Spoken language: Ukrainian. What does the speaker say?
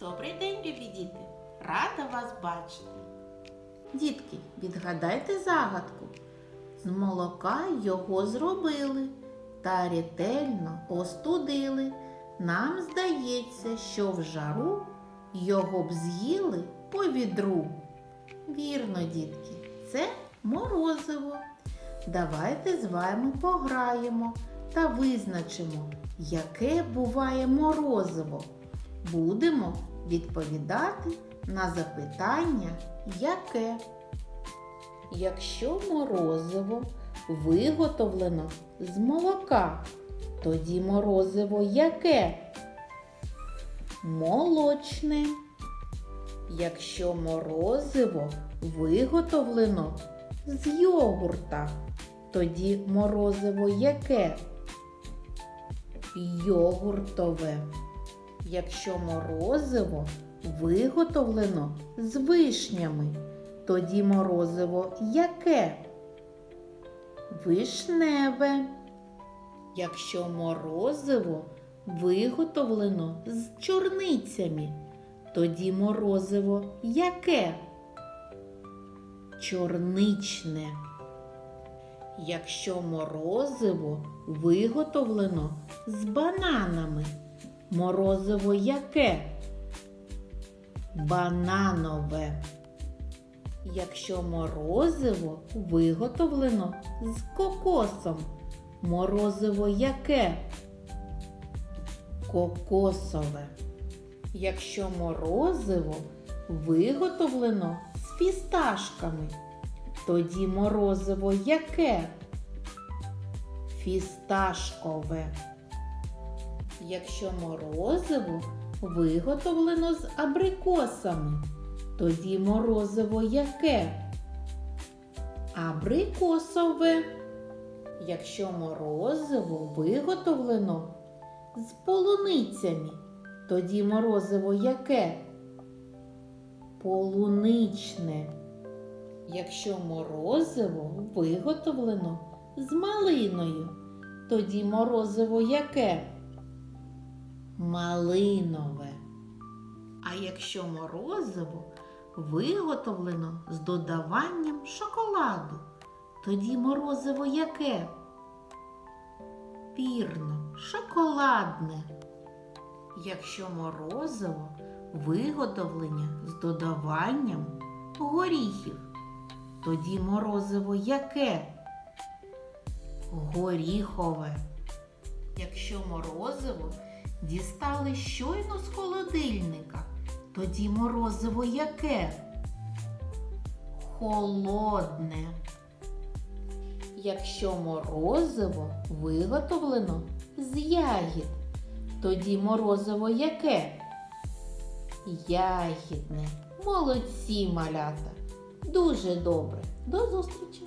Добрий день, любі діти! Рада вас бачити. Дітки, відгадайте загадку. З молока його зробили та ретельно остудили. Нам здається, що в жару його б з'їли по відру. Вірно, дітки, це морозиво. Давайте з вами пограємо та визначимо, яке буває морозиво. Будемо відповідати на запитання яке. Якщо морозиво виготовлено з молока, тоді морозиво яке? Молочне. Якщо морозиво виготовлено з йогурта, тоді морозиво яке? Йогуртове. Якщо морозиво виготовлено з вишнями, тоді морозиво яке? Вишневе. Якщо морозиво виготовлено з чорницями, тоді морозиво яке? Чорничне. Якщо морозиво виготовлено з бананами, морозиво яке? Бананове. Якщо морозиво виготовлено з кокосом, морозиво яке? Кокосове. Якщо морозиво виготовлено з фісташками, тоді морозиво яке? Фісташкове. Якщо морозиво виготовлено з абрикосами, тоді морозиво яке? Абрикосове. Якщо морозиво виготовлено з полуницями, тоді морозиво яке? Полуничне. Якщо морозиво виготовлено з малиною, тоді морозиво яке? Малинове. А якщо морозиво виготовлено з додаванням шоколаду, тоді морозиво яке? Вірно, шоколадне. Якщо морозиво виготовлення з додаванням горіхів, тоді морозиво яке? Горіхове. Якщо морозиво дістали щойно з холодильника, тоді морозиво яке? Холодне. Якщо морозиво виготовлено з ягід, тоді морозиво яке? Ягідне. Молодці малята. Дуже добре. До зустрічі!